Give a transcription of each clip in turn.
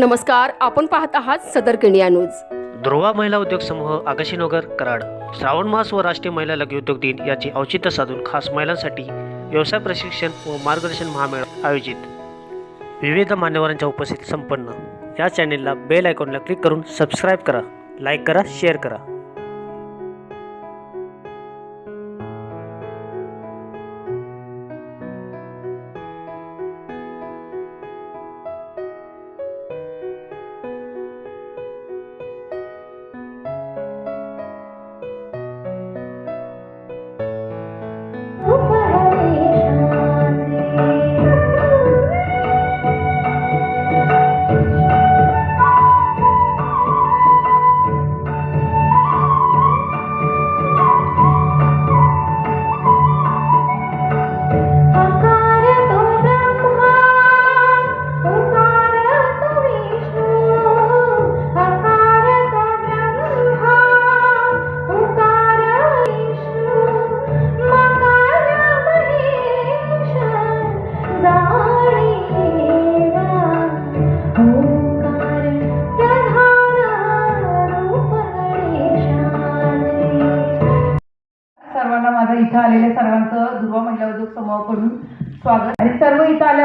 नमस्कार आपण पाहत आहात सदर केनिया न्यूज. ध्रुवा महिला उद्योग समूह आगाशीनगर कराड. श्रावण मास व राष्ट्रीय महिला लघु उद्योग दिन याचे औचित्य साधून खास महिलांसाठी व्यवसाय प्रशिक्षण व मार्गदर्शन महामेळ आयोजित. विविध मान्यवरांच्या उपस्थित संपन्न. या चॅनेलला बेल आयकॉनला क्लिक करून सबस्क्राईब करा लाईक करा शेअर करा.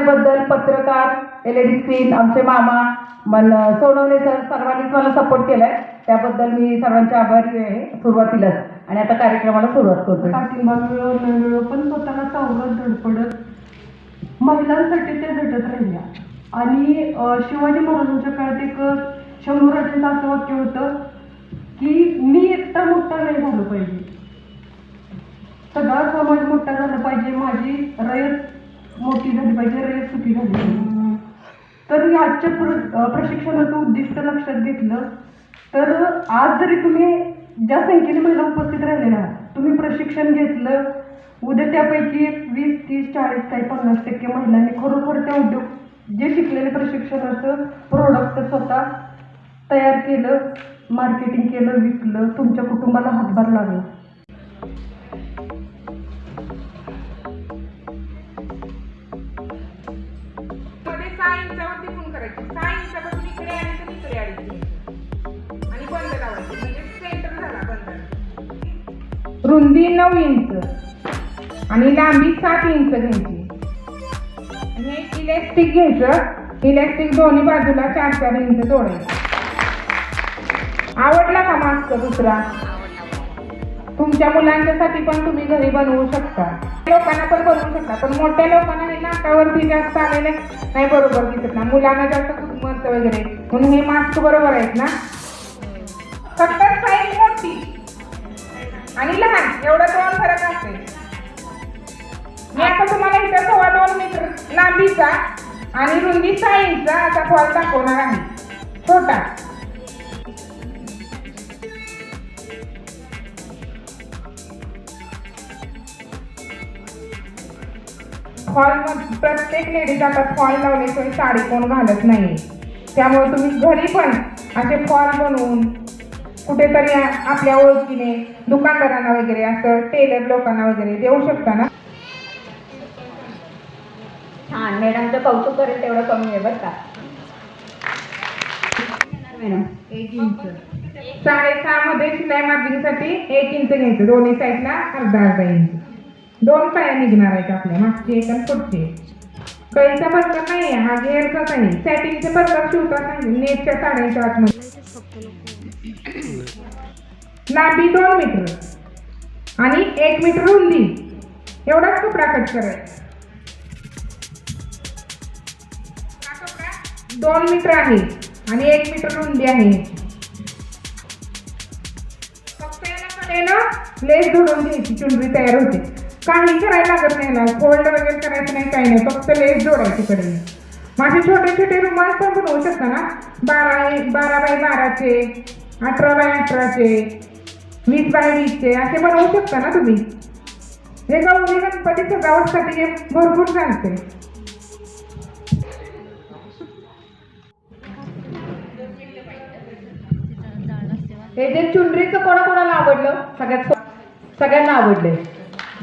सर्व पत्रकार एल एडी स्क्रीन आमचे मामा मन सोनवणे सर सर्वांनीच मला सपोर्ट केलाय. त्याबद्दल मी सर्वांचे आभारी आहे सुरुवातीलाच. आणि आता कार्यक्रमाला सुरुवात करतो पाठिंबा मिळो न मिळो पण स्वतःला सावरत धडपडत महिलांसाठी ते झटत राहिल्या. आणि शिवाजी महाराजांच्या काळात एक शंभूराजांचं असं वाक्य होतं की मी एकटा मोठा नाही झालो पाहिजे. सगळा समाज मोठा झाला पाहिजे. माझी रयत मोठी झाली पाहिजे रेस सुखी झाली पाहिजे. तर मी आजच्या प्र प्रशिक्षणाचं उद्दिष्ट लक्षात घेतलं तर आज जरी तुम्ही ज्या संख्येने महिला उपस्थित राहिलेल्या आहात, तुम्ही प्रशिक्षण घेतलं उद्या त्यापैकी एक वीस तीस चाळीस काही पन्नास टक्के महिलांनी खरोखर त्या उद्योग जे शिकलेले प्रशिक्षणाचं प्रोडक्ट स्वतः तयार केलं मार्केटिंग केलं विकलं तुमच्या कुटुंबाला हातभार लागला करायची सहा इंचापासून इकडे आणि तर इकडे आली आणि बंद लावायची. म्हणजे सेंटर झाला बंद. रुंदी नऊ इंच. आणि लांबी सात इंच घ्यायची. आणि हे इलेक्ट्रिक घ्यायचं. इलेक्ट्रिक दोन्ही बाजूला चार चार इंच जोडायचं. आवडला का मास्क दुसरा? तुमच्या मुलांच्यासाठी पण तुम्ही घरी बनवू शकता. लोकांना पण बनवू शकता पण मोठ्या लोकांना हे नाकावरती जास्त आलेले नाही बरोबर दिसत ना मुलांना जास्त दुखमत वगैरे. म्हणून हे मास्क बरोबर आहेत ना? फक्त साईज मोठी. आणि लहान. एवढा दोन फरक असते. मी आता तुम्हाला इथं सव्वा दोन मीटर लांबीचा आणि रुंदी साईजचा असा फॉल दाखवणार आहे. छोटा. फॉल प्रत्येक लेडीज आता फॉल लावल्याशिवाय साडी कोण घालत नाही त्यामुळे तुम्ही घरी पण असे फॉल बनवून कुठेतरी आपल्या ओळखीने दुकानदारांना वगैरे असं टेलर लोकांना वगैरे देऊ शकता ना? छान मॅडमचं कौतुक करेल तेवढं कमी आहे बरं का. मॅडम एक इंच साडेसहा मध्ये शिलाई मार्जिंगसाठी एक इंच घ्यायचं दोन्ही साईडला अर्धा अर्धा इंच दोन पाया निघणार आहेत आपल्या मागची एक आणि पुढचे कळीचा प्रकार नाही आहे हा घेरचाच आहे. सॅटिंगचे प्रकार शिवता नाही नेटच्या साड्यांच्या आतमध्ये. लांबी दोन मीटर आणि एक मीटर रुंदी. एवढाच कपडा कट करायचा. हा कपडा दोन मीटर आहे आणि एक मीटर रुंदी आहे. फक्त याला कडेनं लेस धरून घ्यायची चुनरी तयार होते. काही करायला लागत नाही ना. फोल्ड वगैरे करायचं नाही काही नाही. फक्त लेस जोडायची कडे माझे छोटे छोटे रुमाल पण बनवू शकता ना? बारा बारा बाय बाराचे अठरा बाय अठराचे वीस बाय वीसचे असे बनवू शकता ना तुम्ही? हे गौरी गणपती सजावटसाठी हे भरपूर चालते हे जे चुनरीचं कोणाकोणाला आवडलं? सगळ्यात सगळ्यांना आवडले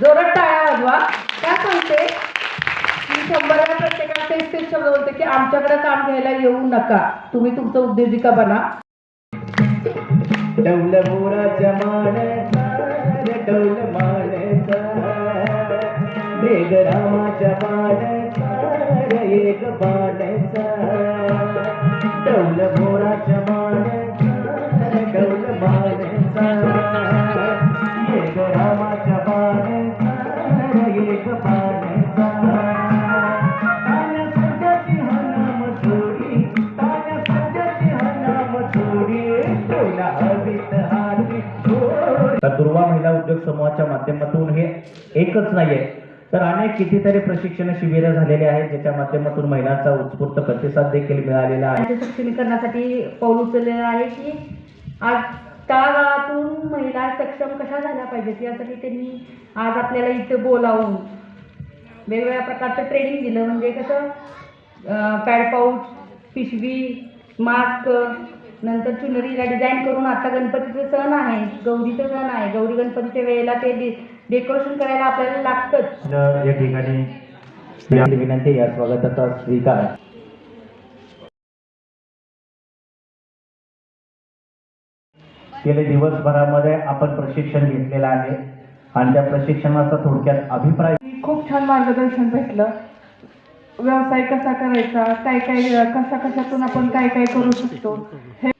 जोरात टाळ्या वाजवा. काय सांगते मी शंभर प्रत्येकाला तेच तेच शब्द बोलते की आमच्याकडे काम घ्यायला येऊ नका. तुम्ही तुमचं उद्योजिका बना. डौल मोराच्या माण्याचा डौल माण्याचा मेघ रामाच्या पाण्याचा एक पाण्याचा. डौल मोराच्या एकच नाहीये. तर अनेक कितीतरी प्रशिक्षण शिबिरं झालेले आहेत ज्याच्या माध्यमातून महिलांचा उत्स्फूर्त प्रतिसाद देखील मिळालेला आहे. सक्षमीकरणासाठी पाऊल उचललेलं आहे की आज तळागाळातून महिला सक्षम कशा झाल्या पाहिजेत? यासाठी त्यांनी आज आपल्याला इथं बोलावून वेगवेगळ्या प्रकारचं ट्रेनिंग दिलं. म्हणजे कसं पॅड पाऊच पिशवी मास्क नंतर चुनरीला डिझाईन करून आता गणपतीचं सण आहे गौरीचं सण आहे. गौरी गणपतीच्या वेळेला ते डेकोरेशन करायला आपल्याला लागतंच. तर या ठिकाणी विनंती या स्वागताचा स्वीकार गेले दिवसभरामध्ये आपण प्रशिक्षण घेतलेलं आहे आणि त्या प्रशिक्षणाचा थोडक्यात अभिप्राय खूप छान मार्गदर्शन भेटलं. व्यवसाय कसा करायचा काय काय कशा कशातून आपण काय काय करू शकतो हे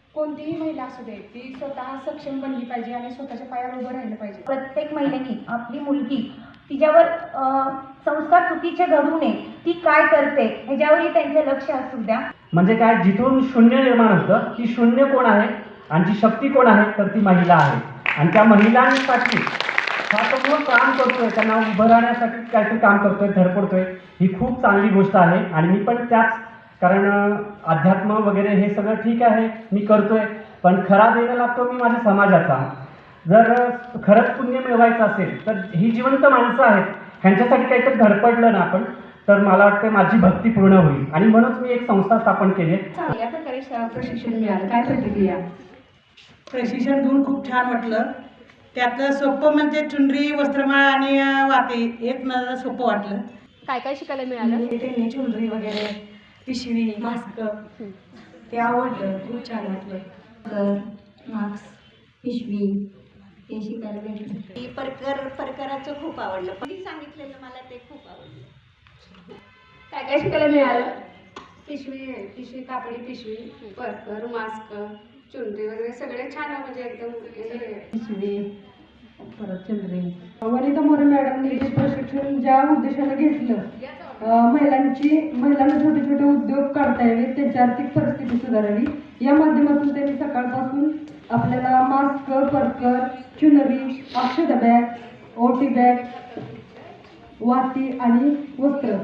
असू दे ती स्वतः सक्षम बनली पाहिजे आणि स्वतःच्या पायावर उभं राहिलं पाहिजे. प्रत्येक महिलेनी आपली मुलगी तिच्यावर संस्कार चुकीचे घडू नये. ती काय करते ह्याच्यावरही त्यांचे लक्ष असू द्या. म्हणजे काय जिथून शून्य निर्माण होतं की शून्य कोण आहे आणि जी शक्ती कोण आहे तर ती महिला आहे. आणि त्या महिलांसाठी हा तो काम करतोय त्यांना उभं राहण्यासाठी काहीतरी काम करतोय धडपडतोय ही खूप चांगली गोष्ट आहे. आणि मी पण त्याच कारण अध्यात्म वगैरे हे सगळं ठीक आहे मी करतोय. पण खरा देणं लागतो मी माझ्या समाजाचा. जर खरंच पुण्य मिळवायचं असेल तर ही जिवंत माणसं आहेत. ह्यांच्यासाठी काहीतरी धडपडलं ना आपण तर मला वाटतं माझी भक्ती पूर्ण होईल. आणि म्हणूनच मी एक संस्था स्थापन केली. चांगल्या प्रकारे प्रशिक्षण मिळालं. काय प्रतिक्रिया? प्रशिक्षण घेऊन खूप छान वाटलं. त्यातलं सोपं म्हणजे चुनरी वस्त्रमाळ आणि वाती हेच मला सोपं वाटलं. काय काय शिकायला मिळालं? ज्वेलरी वगैरे पिशवी मास्क ते आवडलं. खूप छान वाटलं. मास्क पिशवी हे शिकायला भेटलं परकर परकराचं खूप आवडलं. पण सांगितलेलं मला ते खूप आवडलं. काय काय शिकायला मिळालं? पिशवी पिशवी कापडी पिशवी परकर मास्क चुनरी वगैरे सगळे छान म्हणजे एकदम पिशवी परत वनिता मोरे मॅडमने हे प्रशिक्षण ज्या उद्देशानं घेतलं महिलांची महिलांना छोटे छोटे उद्योग काढता यावेत त्यांची आर्थिक परिस्थिती सुधारावी. या माध्यमातून त्यांनी सकाळपासून आपल्याला मास्क परकर चुनरी औषध बॅग ओटी बॅग वाती आणि वस्त्र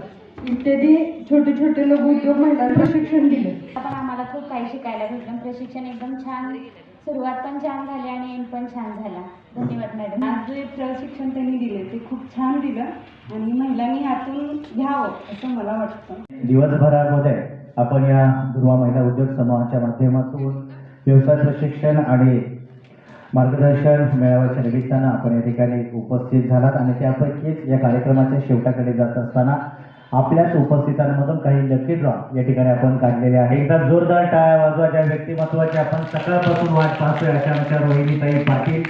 इत्यादी छोटे छोटे लघु उद्योग महिलांना प्रशिक्षण दिले. पण आम्हाला खूप काही शिकायला भेटलं. प्रशिक्षण एकदम छान सुरुवात पण छान झाली आणि एंड पण छान झाला. धन्यवाद मॅडम. आज जे प्रशिक्षण त्यांनी दिले ते खूप छान दिलं आणि महिलांनी यातून घ्यावं असं मला वाटतं. दिवसभरामध्ये आपण या दुर्वा महिला उद्योग समूहाच्या माध्यमातून व्यवसाय प्रशिक्षण आणि मार्गदर्शन मेळाव्याच्या निमित्तानं आपण या ठिकाणी उपस्थित झालात आणि त्यापैकीच या कार्यक्रमाच्या शेवटाकडे जात असताना आपल्याच उपस्थितांमधून काही लकी ड्रॉ या ठिकाणी आपण काढलेले आहे. एकदा जोरदार टाळ्या वाजवा ज्या व्यक्तिमत्वाची आपण सकाळपासून वाट पाहतोय अशा आमच्या रोहिणीताई पाटील.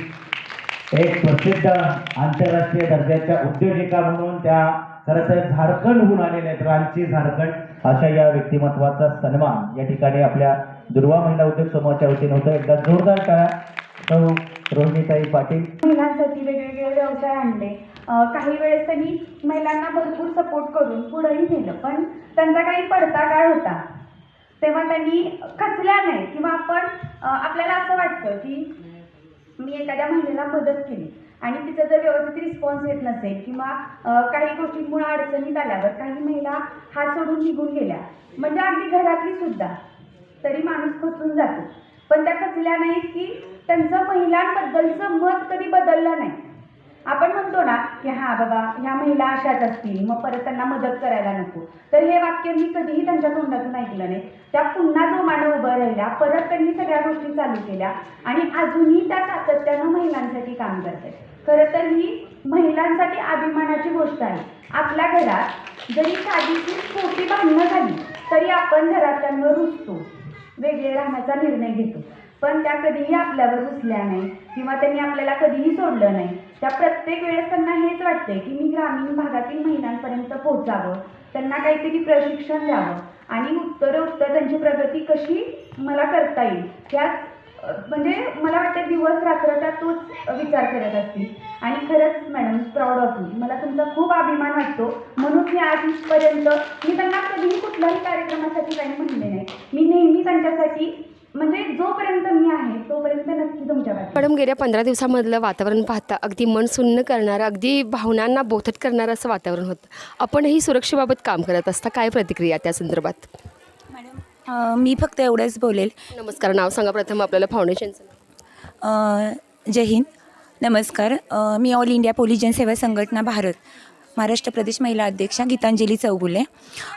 एक प्रसिद्ध आंतरराष्ट्रीय दर्जाच्या उद्योजिका म्हणून त्या खरं तर झारखंडहून आलेल्या आहेत. रांची झारखंड. अशा या व्यक्तिमत्वाचा सन्मान या ठिकाणी आपल्या दुर्वा महिला उद्योग समूहाच्या वतीने होतं. एकदा जोरदार करा सौ रोहिणीताई पाटील. महिलांसाठी वेगवेगळे व्यवसाय आणले. काही वेळेस त्यांनी महिलांना भरपूर सपोर्ट करून पुढेही नेलं पण त्यांचा काही पडता काळ होता. तेव्हा त्यांनी खचल्या नाही किंवा आपण आपल्याला असं वाटतं की मी एखाद्या महिलेला मदत केली. आणि तिचा जर व्यवस्थित रिस्पॉन्स येत नसेल किंवा काही गोष्टींमुळे अडचणीत आल्यावर काही महिला हात सोडून निघून गेल्या म्हणजे अगदी घरातली सुद्धा तरी माणूस खचून जातो. पण त्या खचल्या नाहीत की त्यांचं महिलांबद्दलचं मत कधी बदललं नाही. आपण म्हणतो ना की हां बाबा ह्या महिला अशाच असतील मग परत त्यांना मदत करायला नको. तर हे वाक्य मी कधीही त्यांच्या तोंडातून ऐकलं नाही. त्या पुन्हा जोमानं उभं राहिल्या परत त्यांनी सगळ्या गोष्टी चालू केल्या आणि अजूनही त्या सातत्यानं महिलांसाठी काम करतात. खरं तर ही महिलांसाठी अभिमानाची गोष्ट आहे. आपल्या घरात जरी साधीची छोटी भांडणं झाली तरी आपण घरातल्यांवर रुजतो वेगळे राहण्याचा निर्णय घेतो. पण त्या कधीही आपल्यावर रुसल्या नाही किंवा त्यांनी आपल्याला कधीही सोडलं नाही त्या प्रत्येक वेळेस त्यांना हेच वाटते की मी ग्रामीण भागातील महिलांपर्यंत पोहोचावं त्यांना काहीतरी प्रशिक्षण द्यावं. आणि उत्तर उत्तर त्यांची प्रगती कशी मला करता येईल ह्याच म्हणजे मला वाटतं दिवस रात्र त्या तोच विचार करत असतील. आणि खरंच मॅडम प्राऊड ऑफ यू मला तुमचा खूप अभिमान वाटतो. म्हणून मी आजपर्यंत मी त्यांना कधीही कुठल्याही कार्यक्रमासाठी काही म्हणले नाही. मी नेहमी त्यांच्यासाठी म्हणजे जोपर्यंत मी आहे तोपर्यंत नक्की तुमच्या मॅडम गेल्या पंधरा दिवसामधलं वातावरण पाहता अगदी मन सुन्न करणारं अगदी भावनांना बोथट करणारं असं वातावरण होतं. आपणही सुरक्षेबाबत काम करत असता काय प्रतिक्रिया त्या संदर्भात? अ, मी फक्त एवढंच बोलेल. नमस्कार नाव सांगा प्रथम आपल्याला फाउंडेशनचं अ, जय हिंद. नमस्कार. मी ऑल इंडिया पोलीस जनसेवा संघटना भारत. महाराष्ट्र प्रदेश महिला अध्यक्षा गीतांजली चौगुले.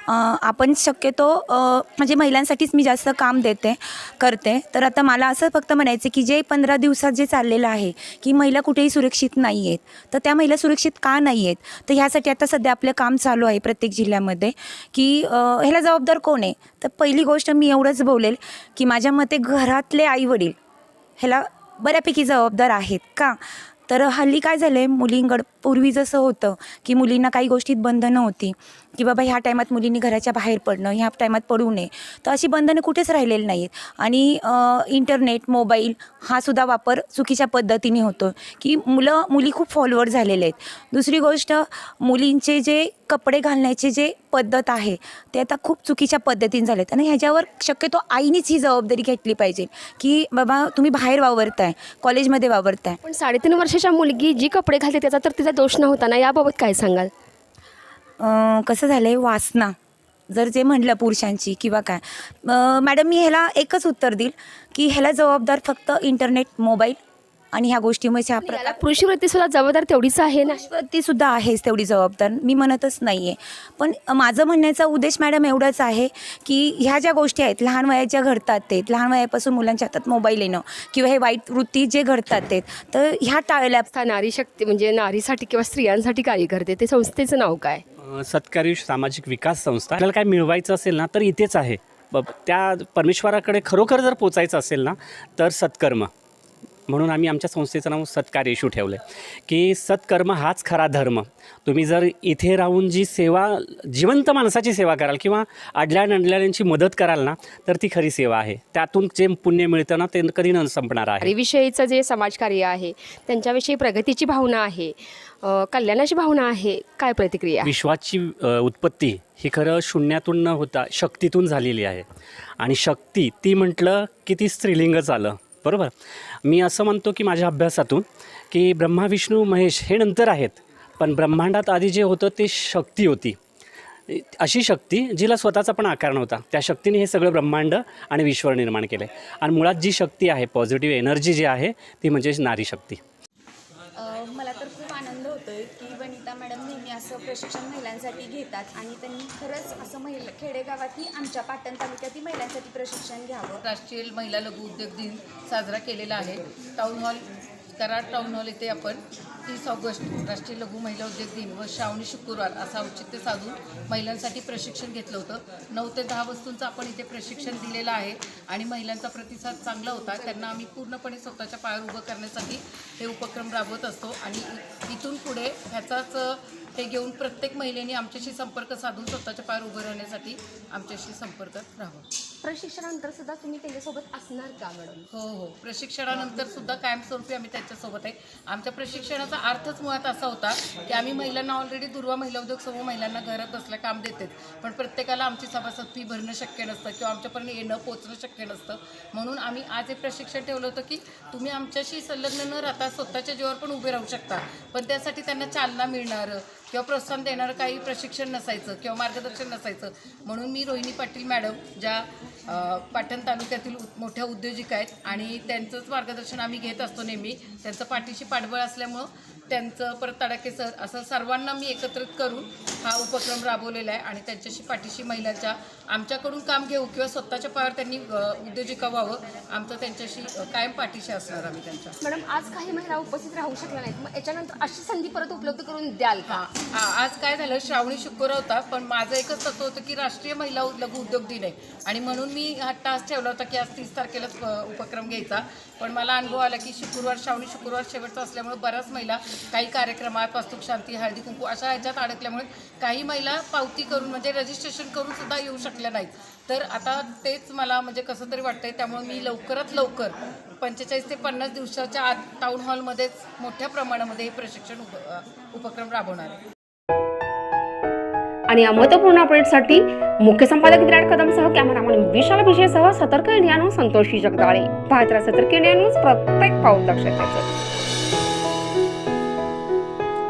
आपण शक्यतो म्हणजे महिलांसाठीच मी जास्त काम देते करते. तर आता मला असं फक्त म्हणायचं की जे पंधरा दिवसात जे चाललेलं आहे की महिला कुठेही सुरक्षित नाही आहेत तर त्या महिला सुरक्षित का नाही आहेत? तर ह्यासाठी आता सध्या आपलं काम चालू आहे प्रत्येक जिल्ह्यामध्ये की ह्याला जबाबदार कोण आहे? तर पहिली गोष्ट मी एवढंच बोलेल की माझ्या मते घरातले आईवडील ह्याला बऱ्यापैकी जबाबदार आहेत का? तर हल्ली काय झालं आहे मुलींकडं पूर्वी जसं होतं की मुलींना काही गोष्टीत बंधनं होती. की बाबा ह्या टायमात मुलींनी घराच्या बाहेर पडणं ह्या टायमात पडू नये. तर अशी बंधनं कुठेच राहिलेली नाहीत. आणि इंटरनेट मोबाईल हा सुद्धा वापर चुकीच्या पद्धतीने होतो. की मुलं मुली खूप फॉलोअर झालेले आहेत. दुसरी गोष्ट मुलींचे जे कपडे घालण्याचे जे पद्धत आहे ते आता खूप चुकीच्या पद्धतीने झालेत. आणि ह्याच्यावर शक्यतो आईनीच ही जबाबदारी घेतली पाहिजे. की बाबा तुम्ही बाहेर वावरताय कॉलेजमध्ये वावरताय. पण साडेतीन वर्षाच्या मुलगी जी कपडे घालते त्याचा तर तिचा दोष नव्हता ना? याबाबत काय सांगाल? कसं झालं आहे वासना. जर जे म्हटलं पुरुषांची किंवा काय. मॅडम मी ह्याला एकच उत्तर देईल की ह्याला जबाबदार फक्त इंटरनेट मोबाईल आणि ह्या गोष्टीमुळे ह्या याला प्रकार पुरुषवृत्ती सुद्धा जबाबदार तेवढीच आहे ना? ती सुद्धा आहेच तेवढी जबाबदार. मी म्हणतच नाही आहे पण माझं म्हणण्याचा उद्देश मॅडम एवढाच आहे की ह्या ज्या गोष्टी आहेत लहान वयात ज्या घडतात ते. लहान वयापासून मुलांच्या हातात मोबाईल येणं किंवा हे वाईट वृत्ती जे घडतात ते तर ह्या टाळल्या नारी शक्ती म्हणजे नारीसाठी किंवा स्त्रियांसाठी कार्य करते. ते संस्थेचं नाव काय? सत्कारी सामाजिक विकास संस्था आपल्याला काय मिळवायचं असेल ना तर इथेच आहे. ब त्या परमेश्वराकडे खरोखर जर पोचायचं असेल ना तर सत्कर्म. म्हणून आम्ही आमच्या संस्थेचं नाव सत्कार इशू ठेवलं आहे की सत्कर्म हाच खरा धर्म. तुम्ही जर इथे राहून जी सेवा जिवंत माणसाची सेवा कराल किंवा अडल्या नडल्याची मदत कराल ना तर ती खरी सेवा आहे. त्यातून जे पुण्य मिळतं ना ते कधी न संपणार आहे. नारीविषयीचं जे समाजकार्य आहे त्यांच्याविषयी प्रगतीची भावना आहे कल्याणाची भावना आहे काय प्रतिक्रिया? विश्वाची उत्पत्ती ही खरं शून्यातून न होता शक्तीतून झालेली आहे. आणि शक्ती ती म्हटलं की ती स्त्रीलिंगच आलं. बरोबर. मी असं म्हणतो की माझ्या अभ्यासातून की ब्रह्मा विष्णू महेश हे नंतर आहेत पण ब्रह्मांडात आधी जे होतं ते शक्ती होती. अशी शक्ती जिला स्वतःचा पण आकार नव्हता. त्या शक्तीने हे सगळं ब्रह्मांड आणि विश्व निर्माण केलं. आहे आणि मुळात जी शक्ती आहे पॉझिटिव्ह एनर्जी जी आहे ती म्हणजे नारी शक्ती मला तर खूप आनंद होतोय की वनिता मॅडम नेहमी असं प्रशिक्षण महिलांसाठी घेतात आणि त्यांनी खरंच असं महिला खेडेगावातही आमच्या पाटण तालुक्यातही महिलांसाठी प्रशिक्षण घ्यावं. राष्ट्रीय महिला लघु उद्योग दिन साजरा केलेला आहे. Town hall Karad town hall येथे आपण तीस ऑगस्ट राष्ट्रीय लघु महिला उद्योग दिन व श्रावणी शुक्रवार असं औचित्य साधून महिलांसाठी प्रशिक्षण घेतलं होतं. नऊ ते दहा वस्तूंचं आपण इथे प्रशिक्षण दिलेलं आहे आणि महिलांचा प्रतिसाद चांगला होता. त्यांना आम्ही पूर्णपणे स्वतःच्या पायावर उभं करण्यासाठी हे उपक्रम राबवत असतो आणि इ- इथून पुढे ह्याचाच हे घेऊन प्रत्येक महिलेने आमच्याशी संपर्क साधून स्वतःच्या पायावर उभं राहण्यासाठी आमच्याशी संपर्कात राहावं. प्रशिक्षणानंतर सुद्धा तुम्ही त्यांच्यासोबत असणार का मॅडम? हो हो. प्रशिक्षणानंतर सुद्धा कायमस्वरूपी आम्ही त्यांच्यासोबत आहे. आमच्या प्रशिक्षणाचा अर्थच मुळात असा होता की आम्ही महिलांना ऑलरेडी दुर्वा महिला उद्योग समूह महिलांना घरात बसल्या काम देतेच पण प्रत्येकाला आमची सभासद फी भरणं शक्य नसतं किंवा आमच्यापर्यंत येणं पोचणं शक्य नसतं. म्हणून आम्ही आज एक प्रशिक्षण ठेवलं होतं की तुम्ही आमच्याशी संलग्न न राहता स्वतःच्या जीवावर पण उभे राहू शकता. पण त्यासाठी त्यांना चालना मिळणारं किंवा प्रोत्साहन देणारं काही प्रशिक्षण नसायचं किंवा मार्गदर्शन नसायचं. म्हणून मी रोहिणी पाटील मॅडम ज्या पाटण तालुक्यातील मोठ्या उद्योजिका आहेत आणि त्यांचंच मार्गदर्शन आम्ही घेत असतो नेहमी. त्यांचं पाठीशी पाठबळ असल्यामुळं त्यांचं परत तडाखे सर असं सर्वांना मी एकत्रित करून हा उपक्रम राबवलेला आहे आणि त्यांच्याशी पाठीशी महिलांच्या आमच्याकडून काम घेऊ किंवा स्वतःच्या पायावर त्यांनी उद्योजिका व्हावं आमचं त्यांच्याशी कायम पाठीशी असणार आम्ही त्यांच्या. मॅडम आज काही महिला उपस्थित राहू शकल्या नाहीत. मग याच्यानंतर अशी संधी परत उपलब्ध करून द्याल का? आज काय झालं श्रावणी शुक्रवार होता पण माझं एकच तत्व होतं की राष्ट्रीय महिला लघु उद्योग दिन आहे. आणि म्हणून मी हा टास्क ठेवला होता की आज तीस तारखेलाच उपक्रम घ्यायचा. पण मला अनुभव आला की शुक्रवार श्रावणी शुक्रवार शेवटचा असल्यामुळे बऱ्याच महिला काही कार्यक्रमात वास्तुक शांती हळदी कुंकू अशा ह्याच्यात अडकल्यामुळे काही महिला पावती करून म्हणजे रजिस्ट्रेशन करून सुद्धा येऊ शकल्या नाहीत. तर आता तेच मला म्हणजे कसं तरी वाटतंय त्यामुळे मी लवकरात लवकर पंचेचाळीस ते पन्नास दिवसाच्या आत टाऊन हॉलमध्येच मोठ्या प्रमाणामध्ये हे प्रशिक्षण उप उपक्रम राबवणार आहे. आणि या महत्त्वपूर्ण अपडेटसाठी मुख्य संपादक विराट कदमसह कॅमेरामॅन विशाल भिशेसह सतर्क इंडिया न्यूज संतोषी जगदाळे. पाहत सतर्क इंडिया न्यूज प्रत्येक पाऊल लक्षात